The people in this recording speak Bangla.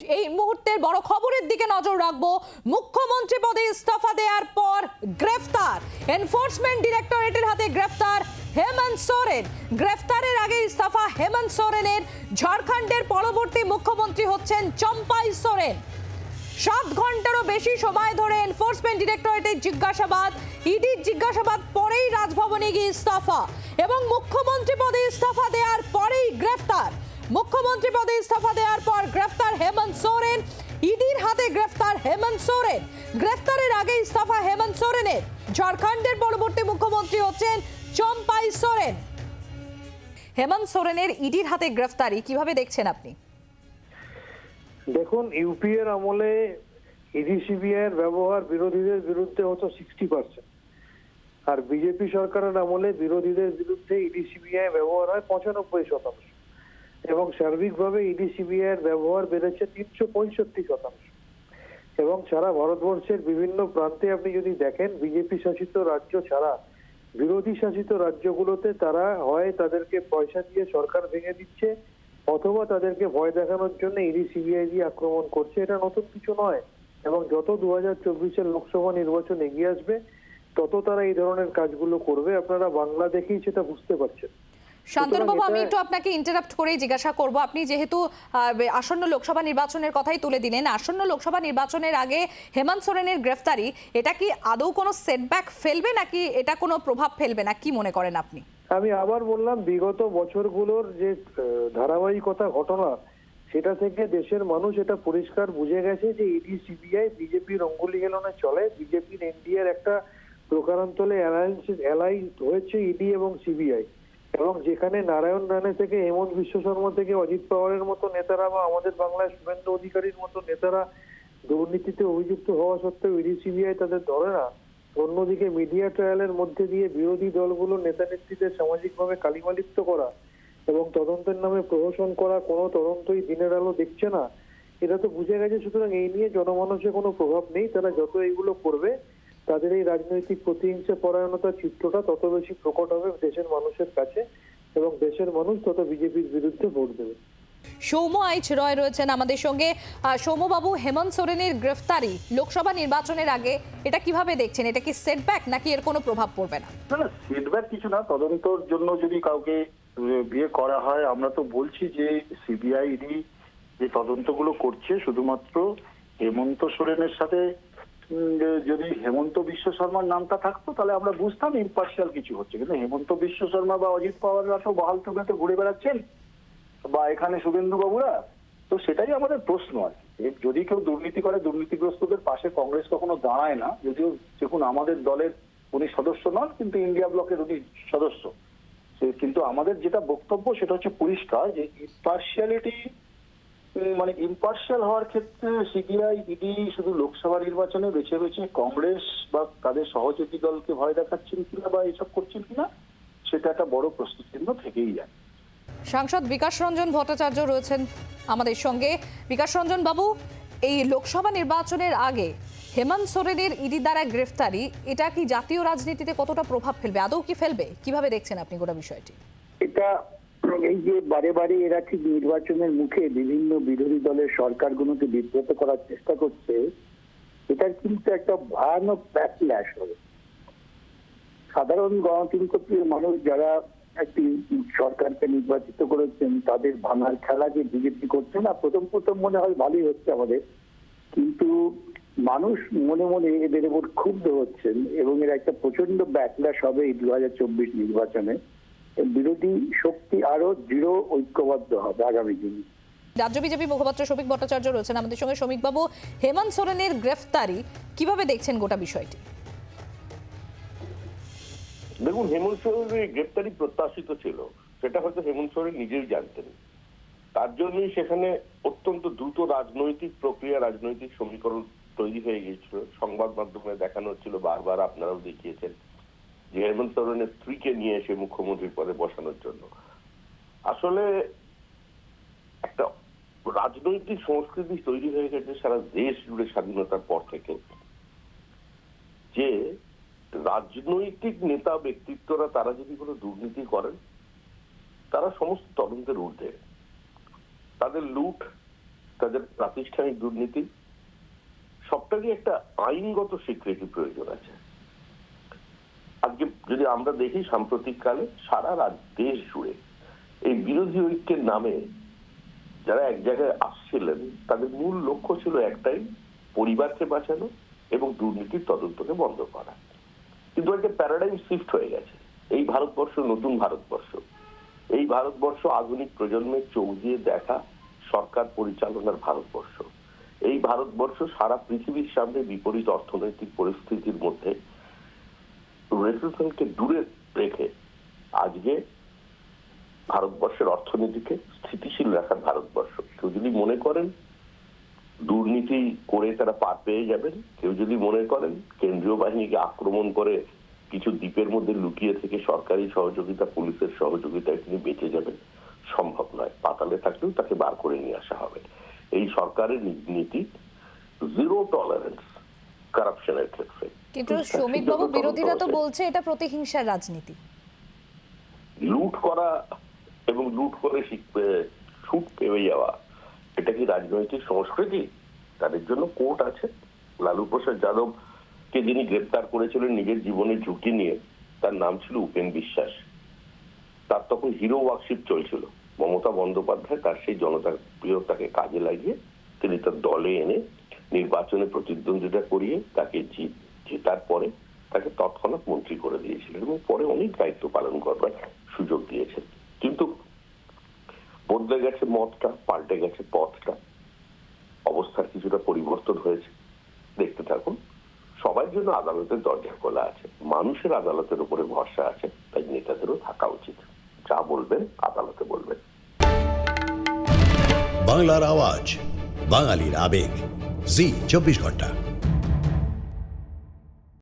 এই মুহূর্তের বড় খবরের দিকে নজর রাখব। মুখ্যমন্ত্রী পদে ইস্তফা দেওয়ার পর গ্রেফতার। এনফোর্সমেন্ট ডিরেক্টরেটের হাতে গ্রেফতার হেমন্ত সোরেন। গ্রেফতারের আগে ইস্তফা হেমন্ত সোরেনের। ঝাড়খণ্ডের পরবর্তী মুখ্যমন্ত্রী হচ্ছেন চম্পাই সোরেন। সাত ঘন্টারও বেশি সময় ধরে এনফোর্সমেন্ট ডিরেক্টরেটের জিজ্ঞাসাবাদ ইডির জিজ্ঞাসাবাদ পরেই রাজভবনে গিয়ে ইস্তফা। এবং মুখ্যমন্ত্রী পদে ইস্তফা দেওয়ার পরেই গ্রেফতার। মুখ্যমন্ত্রী পদে ইস্তফা দেওয়ার পর গ্রেফতার হেমন্ত সোরেন। ইডির হাতে গ্রেফতার হেমন্ত সোরেন। গ্রেফতারের আগে ইস্তফা হেমন্ত সোরেনের। ঝাড়খণ্ডের পরবর্তী মুখ্যমন্ত্রী হচ্ছেন চম্পাই সোরেন। হেমন্ত সোরেনের ইডির হাতে গ্রেফতারি কীভাবে দেখছেন আপনি? দেখুন ইউপি এর আমলে ইডি সিবিআই এর ব্যবহার বিরোধীদের বিরুদ্ধে হতো সিক্সটি পার্সেন্ট আর বিজেপি সরকারের আমলে বিরোধীদের বিরুদ্ধে ইডি সিবিআই ব্যবহার হয় পঁচানব্বই শতাংশ। এবং সার্বিকভাবে ইডি সিবিআই এর ব্যবহার বেড়েছে তিনশো পঁয়ষট্টি শতাংশ। এবং সারা ভারতবর্ষের বিভিন্ন প্রান্তে আপনি যদি দেখেন বিজেপি শাসিত রাজ্য ছাড়া বিরোধী শাসিত রাজ্যগুলোতে তারা হয় তাদেরকে পয়সা দিয়ে সরকার ভেঙে দিচ্ছে, অথবা তাদেরকে ভয় দেখানোর জন্য ইডি সিবিআই দিয়ে আক্রমণ করছে। এটা নতুন কিছু নয়। এবং যত দু হাজার চব্বিশের লোকসভা নির্বাচন এগিয়ে আসবে, তত তারা এই ধরনের কাজগুলো করবে। আপনারা বাংলা দেখেই সেটা বুঝতে পারছেন। শান্তনুবাবু আমি একটু আপনাকে ইন্টারাপ্ট করেই জিজ্ঞাসা করব। আপনি যেহেতু আসন্ন লোকসভা নির্বাচনের কথাই তুলে দিলেন আসন্ন লোকসভা নির্বাচনের আগে হেমন্ত সোরেনের গ্রেফতারি এটা কি আদৌ কোনো সেটব্যাক ফেলবে নাকি এটা কোনো প্রভাব ফেলবে না? কি মনে করেন আপনি? আমি আবার বললাম বিগত বছরগুলোর যে ধারাবাহিকতা ঘটনা সেটা থেকে দেশের মানুষ এটা পরিষ্কার বুঝে গেছে যে ইডি সিবিআই বিজেপির অঙ্গুলি হেলনে চলে। বিজেপির এনডিএর একটা প্রকারান্তলে অ্যালায়েন্স অ্যালাইন হয়েছে ইডি এবং সিবিআই এবং যেখানে নারায়ণ রানে থেকে হেমন্ত বিশ্ব শর্মা থেকে অজিত পাওয়ারের মতো নেতারা বা আমাদের বাংলায় শুভেন্দু অধিকারীর মতো নেতারা দুর্নীতিতে অভিযুক্ত হওয়া সত্ত্বেও ইডি, সিবিআই তাদের ধরে না। অন্যদিকে মিডিয়া ট্রায়ালের মধ্যে দিয়ে বিরোধী দলগুলো নেতা নেত্রীদের সামাজিকভাবে কালিমালিপ্ত করা এবং তদন্তের নামে প্রহসন করা কোনো তদন্তই দিনের আলো দেখছে না। এটা তো বুঝে গেছে, সুতরাং এই নিয়ে জনমানসে কোনো প্রভাব নেই। তারা যত এইগুলো করবে তাদের এই রাজনৈতিক প্রতিহিংসা পরায়ণতার চিত্রটা তত বেশি প্রকট হবে দেশের মানুষের কাছে এবং দেশের মানুষ তত বিজেপির বিরুদ্ধে ভোট দেবে। সৌম্য আইচ রয় রয়েছেন আমাদের সঙ্গে। সৌম্যবাবু হেমন্ত সোরেনের গ্রেফতারি লোকসভা নির্বাচনের আগে এটা কীভাবে দেখছেন? এটা কি সেটব্যাক নাকি এর কোনো প্রভাব পড়বে না? না না কিছু না তদন্তর জন্য যদি কাউকে বিয়ে করা হয় আমরা তো বলছি যে সিবিআইডি যে তদন্তগুলো করছে শুধুমাত্র হেমন্ত সোরেনের সাথে যদি হেমন্ত বিশ্ব শর্মার নামটা থাকতো, তাহলে আমরা বুঝতাম ইম্পার্শিয়াল কিছু হচ্ছে কিন্তু হেমন্ত বিশ্ব শর্মা বা অজিত পাওয়াররা তো বহাল তুলনাতে ঘুরে বেড়াচ্ছেন, বা এখানে শুভেন্দু বাবুরা তো সেটাই আমাদের প্রশ্ন আর কি। যদি কেউ দুর্নীতি করে, দুর্নীতিগ্রস্তদের পাশে কংগ্রেস কখনো দাঁড়ায় না, যদিও দেখুন আমাদের দলের উনি সদস্য নন, কিন্তু ইন্ডিয়া ব্লকের উনি সদস্য কিন্তু আমাদের যেটা বক্তব্য, সেটা হচ্ছে পরিষ্কার যে ইম্পার্শিয়ালিটি মানে ইম্পার্শিয়াল হওয়ার ক্ষেত্রে সিবিআই ইডি শুধু লোকসভা নির্বাচনে বেছে বেছে কংগ্রেস বা তাদের সহযোগী দলকে ভয় দেখাচ্ছেন কিনা বা এসব করছেন কিনা সেটা একটা বড় প্রশ্ন চিহ্ন থেকেই যায়। সাংসদ বিকাশ রঞ্জন ভট্টাচার্য রয়েছেন আমাদের সঙ্গে। বিকাশ রঞ্জন বাবু এই লোকসভা নির্বাচনের আগে হেমন্ত সোরেনের ইডি দ্বারা গ্রেফতারি এটা কি জাতীয় রাজনীতিতে কতটা প্রভাব ফেলবে? আদৌ কি ফেলবে? কীভাবে দেখছেন আপনি গোটা বিষয়টি? এটা এই যে বারে বারে এরা ঠিক নির্বাচনের মুখে বিভিন্ন বিরোধী দলের সরকারগুলোকে বিব্রত করার চেষ্টা করছে, এটার কিন্তু একটা ভয়ানক ব্যাকল্যাশ হবে। সাধারণ গণতন্ত্রপ্রিয় মানুষ যারা একটি সরকারকে নির্বাচিত করেছেন, তাদের ভাঙার খেলা যে বিজেপি করছে না। প্রথম প্রথম মনে হয় ভালোই হচ্ছে আমাদের, কিন্তু মানুষ মনে মনে এদের উপর ক্ষুব্ধ হচ্ছেন এবং এর একটা প্রচণ্ড ব্যাকল্যাশ হবে এই দু হাজার চব্বিশ নির্বাচনে। বিরোধী শক্তি আরও দৃঢ় ঐক্যবদ্ধ হবে আগামী দিনে। রাজ্য বিজেপি মুখপাত্র শফিক ভট্টাচার্য রয়েছেন। আমাদের সঙ্গে শ্রমিক বাবু হেমন্ত সোরেনের গ্রেফতারি কীভাবে দেখছেন গোটা বিষয়টি? দেখুন হেমন্ত সোরেনের এই গ্রেপ্তারি প্রত্যাশিত ছিল সেটা হয়তো হেমন্ত সোরেন নিজেই জানতেন। তার জন্যই সেখানে অত্যন্ত দ্রুত রাজনৈতিক প্রক্রিয়া রাজনৈতিক সমীকরণ তৈরি হয়ে গিয়েছিল। সংবাদ মাধ্যমে দেখানো হচ্ছিল বারবার আপনারাও দেখিয়েছেন। যে হেমন্ত সোরেনের স্ত্রীকে নিয়ে এসে মুখ্যমন্ত্রীর পদে বসানোর জন্য। আসলে একটা রাজনৈতিক সংস্কৃতি তৈরি হয়ে গেছে সারা দেশ জুড়ে স্বাধীনতার পর থেকে। যে রাজনৈতিক নেতা ব্যক্তিত্বরা তারা যদি কোনো দুর্নীতি করেন, তারা সমস্ত তদন্তের ঊর্ধ্বে। তাদের লুট, তাদের প্রাতিষ্ঠানিক দুর্নীতি, সবটারই একটা আইনগত স্বীকৃতি প্রয়োজন আছে। আমরা দেখি সাম্প্রতিক কালে সারা রাত দেশ জুড়ে এই বিরোধী ঐক্যের নামে যারা এক জায়গায় আসছিলেন, তাদের মূল লক্ষ্য ছিল একটাই, পরিবারকে বাঁচানো এবং দুর্নীতির তদন্তকে বন্ধ করা। কিন্তু একটা প্যারাডাইম শিফট হয়ে গেছে। এই ভারতবর্ষ নতুন ভারতবর্ষ। এই ভারতবর্ষ আধুনিক প্রজন্মের চোখ দিয়ে দেখা সরকার পরিচালনার ভারতবর্ষ। এই ভারতবর্ষ সারা পৃথিবীর সামনে বিপরীত অর্থনৈতিক পরিস্থিতির মধ্যে রেসেশনকে দূরে রেখে আজকে ভারতবর্ষের অর্থনীতিকে স্থিতিশীল রাখার ভারতবর্ষ। কেউ যদি মনে করেন দুর্নীতি করে তারা পার পেয়ে যাবেন, কেউ যদি মনে করেন কেন্দ্রীয় বাহিনীকে আক্রমণ করে কিছু দ্বীপের মধ্যে লুকিয়ে থেকে সরকারি সহযোগিতা, পুলিশের সহযোগিতায় তিনি বেঁচে যাবেন, সম্ভব নয়। পাতালে থাকলেও তাকে বার করে নিয়ে আসা হবে। এই সরকারের নীতি জিরো টলারেন্স কারাপশনের ক্ষেত্রে। কিন্তু শ্রমিক বাবু বিরোধীরা তো বলছে এটা প্রতিহিংসার রাজনীতি। লুট করা এবং লুট করে পেয়ে যাওয়া এটা কি রাজনৈতিক সংস্কৃতি? তাদের জন্য কোর্ট আছে। লালু প্রসাদ যাদব কে যিনি গ্রেপ্তার করেছিলেন নিজের জীবনের ঝুঁকি নিয়ে তার নাম ছিল উপেন বিশ্বাস। তার তখন হিরো ওয়ার্কশিপ চলছিল। মমতা বন্দ্যোপাধ্যায় তার সেই জনতার প্রিয়তাকে কাজে লাগিয়ে তিনি তার দলে এনে নির্বাচনে প্রতিদ্বন্দ্বিতা করিয়ে তাকে জিত জেতার পরে তাকে তৎক্ষণাৎ মন্ত্রী করে দিয়েছিলেন এবং পরে অনেক দায়িত্ব পালন করবার সুযোগ দিয়েছেন। কিন্তু বদলে গেছে মতটা, পাল্টে গেছে পথটা, অবস্থার কিছুটা পরিবর্তন হয়েছে। দেখতে থাকুন সবার জন্য আদালতের দরজা খোলা আছে, মানুষের আদালতের উপরে ভরসা আছে, তাই নেতাদেরও থাকা উচিত। যা বলবেন, আদালতে বলবেন। বাংলার আওয়াজ, বাঙালির আবেগ। জি চব্বিশ ঘণ্টা।